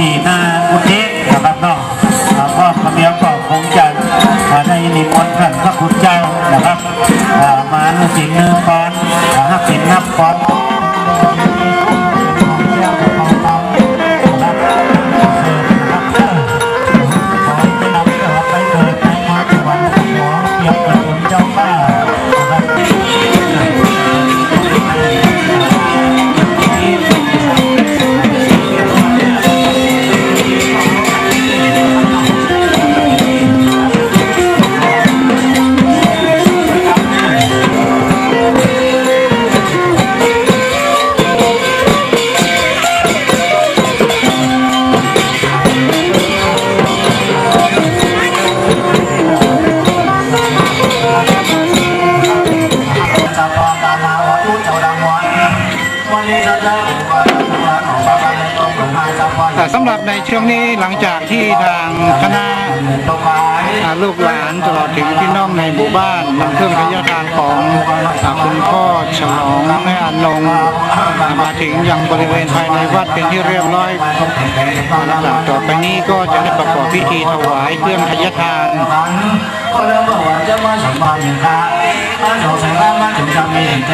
ดีนาอุทิศนะครับเนาะพ่อคำเมียก็คงจะอ่าในนิมนต์ท่านพระคุณเจ้านะครับมาหนึ่งสิ่งหนึ่งก่อนอ่าห้าเป็นนับก่อน ช่วงนี้หลังจากที่ทางคณะลูกหลานตลอดถึงพี่น้องในหมู่บ้านนำเครื่องขยะทานของคุณพ่อฉลองแม่อานงมาถึงยังบริเวณภายในวัดเป็นที่เรียบร้อยลำดับต่อไปนี้ก็จะได้ประกอบพิธีถวายเครื่องขยะทานก็เริ่มเมื่อวันจะมาสัมพันธ์อย่างไรมาสงสัยว่ามันถึงจะมีใจ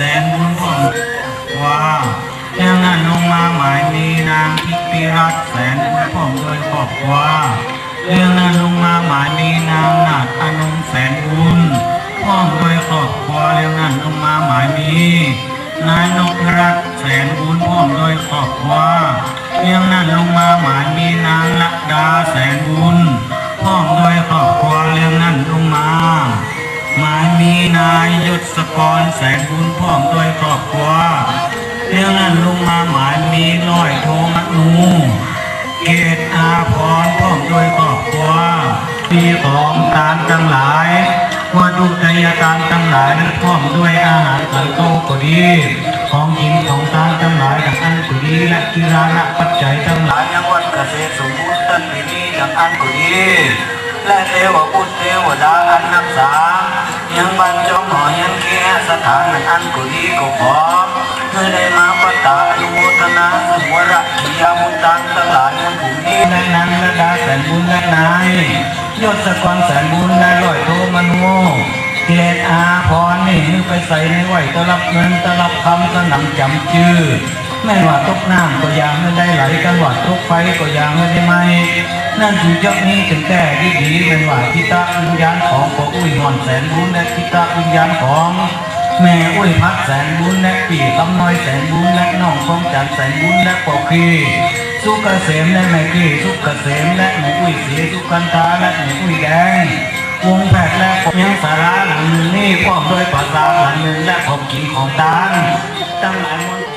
แสนบุญพร้อมว่าเรื่องนั้นลงมาหมายมีนางพิพิรัตแสนบุญพร้อมโดยขอบว่าเรื่องนั้นลงมาหมาย ยยศกรแสนบุญพร้องโดยครอบครัวเรื่องนั้นลงมาหมายมีร้อยโทมนูเกตอาพรพร้อมด้วยครอบครัวมีของทานทั้งหลายวัตถุกายทานทั้งหลายนั้นพร้อมด้วยอาหารสังโฆก็ดีของกินของทานทั้งหลายดังอันก็ดีและกีฬานะปัจจัยทั้งหลายยังวัดเกษตรสมบูรณ์ต้นปีนี้ดังอันก็ดีและเทวบุตรเทวดาอันนับสา ยังบรรจงหอยังเกียสถานอันกุดีก็ขอเพื่อได้มาปตาอนุโมทนาสมวระกิยามุตตังทั้งหลายยังผู้นี้และนางและดาแสนบุญและนายยศสกรแสนบุญและร้อยโทมโนเกศอาพรนี่ไปใส่ในไหวตะรับเงินตะรับคำสนำจำชื่อ แม่ว่าตกน้ำก็ยางไม่ได้ไหลกันว่าตกไฟก็ยางไม่ได้ไหมนั่นคือเจ้านี้ถึงแต่ดีดีเป็นว่าทิตาวิญญาณของพ่ออุ้ยหอนแสนบุญและทิตาวิญญาณของแม่อุ้ยพัดแสนบุญและปีคำน้อยแสนบุญและน้องคงจันแสนบุญและปอคีสุกเกษมและแม่กี้สุกเกษมและแม่อุ้ยสีสุกันตาและแม่อุ้ยแดงวงแผดและผมยังสาระหลังหนึ่งนี่พร้อมด้วยปราสาทหลังหนึ่งและผมกินของตานตั้งหลายมน